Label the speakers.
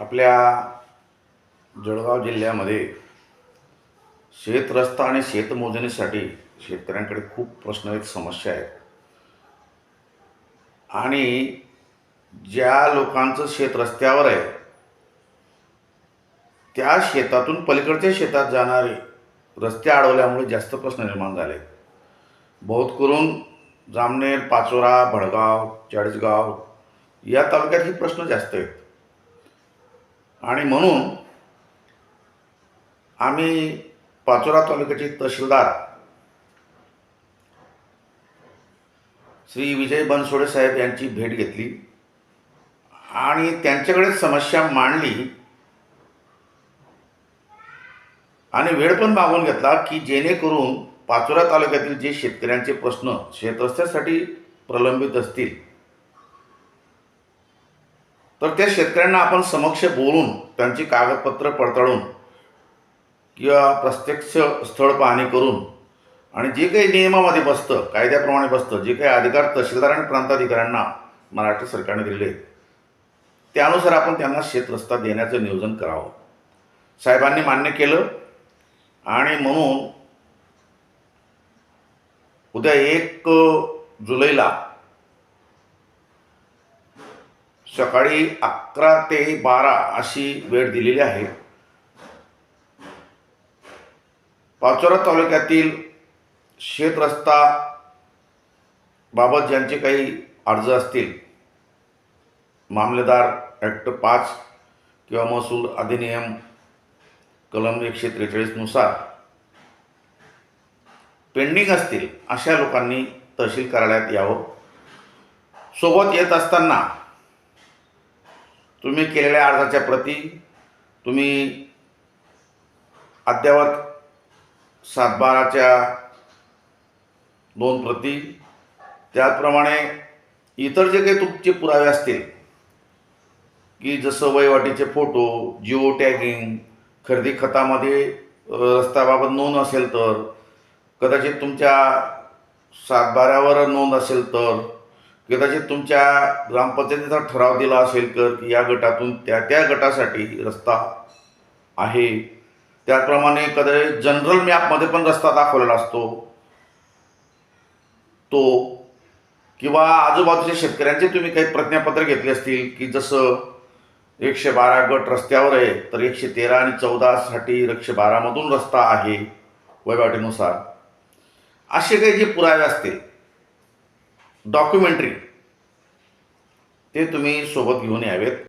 Speaker 1: आपल्या जळगाव जिल्ह्यामध्ये शेत रस्ता आणि शेतमोजणीसाठी शेतकऱ्यांकडे खूप प्रश्न आहेत समस्या आहेत. आणि ज्या लोकांचं शेत रस्त्यावर आहे त्या शेतातून पलीकडच्या शेतात जाणारे रस्ते अडवल्यामुळे जास्त प्रश्न निर्माण झाले बहुत करून जामनेर पाचोरा भडगाव चाळीसगाव या तालुक्यात हे प्रश्न जास्त आहेत. आणि म्हणून आम्ही पाचोरा तालुक्याचे तहसीलदार श्री विजय बनसोडे साहेब यांची भेट घेतली आणि त्यांच्याकडे समस्या मांडली आणि वेळ पण मागून घेतला की जेणेकरून पाचोरा तालुक्यातील जे शेतकऱ्यांचे प्रश्न शेतरस्त्यासाठी प्रलंबित असतील तर त्या शेतकऱ्यांना आपण समक्ष बोलून त्यांची कागदपत्र पडताळून किंवा प्रत्यक्ष स्थळ पाहणी करून आणि जे काही नियमामध्ये बसतं कायद्याप्रमाणे बसतं जे काही अधिकार तहसीलदार आणि प्रांताधिकाऱ्यांना महाराष्ट्र सरकारने दिलेले आहेत त्यानुसार आपण त्यांना शेतरस्ता देण्याचं नियोजन करावं. साहेबांनी मान्य केलं आणि म्हणून उद्या एक जुलैला सकाळी अकरा ते बारा अशी वेळ दिलेली आहे. पाचोरा तालुक्यातील शेतरस्ता बाबत ज्यांचे काही अर्ज असतील मामलेदार ॲक्ट पाच किंवा महसूल अधिनियम कलम एकशे त्रेचाळीसनुसार पेंडिंग असतील अशा लोकांनी तहसील कार्यालयात यावं. सोबत येत असताना तुम्ही केलेल्या अर्जाच्या प्रती तुम्ही अद्ययावत सातबाराच्या दोन प्रती त्याचप्रमाणे इतर जे काही तुमचे पुरावे असतील की जसं वहिवाटीचे फोटो जिओ टॅगिंग खरेदी खतामध्ये रस्त्याबाबत नोंद असेल तर कदाचित तुमच्या सातबाऱ्यावर नोंद असेल तर कदाचित तुमच्या ग्रामपंचायतीचा ठराव दिला असेल तर की या गटातून त्या त्या गटासाठी रस्ता आहे. त्याचप्रमाणे कदाचित जनरल मॅपमध्ये पण रस्ता दाखवलेला असतो. तो किंवा आजूबाजूच्या शेतकऱ्यांचे तुम्ही काही प्रज्ञापत्र घेतले असतील की जसं एकशे बारा गट रस्त्यावर आहे तर एकशे तेरा आणि चौदासाठी एकशे बारामधून रस्ता आहे वैवाटीनुसार असे काही जे पुरावे असतील डॉक्युमेंटरी ते तुम्ही सोबत घेऊन यावेत.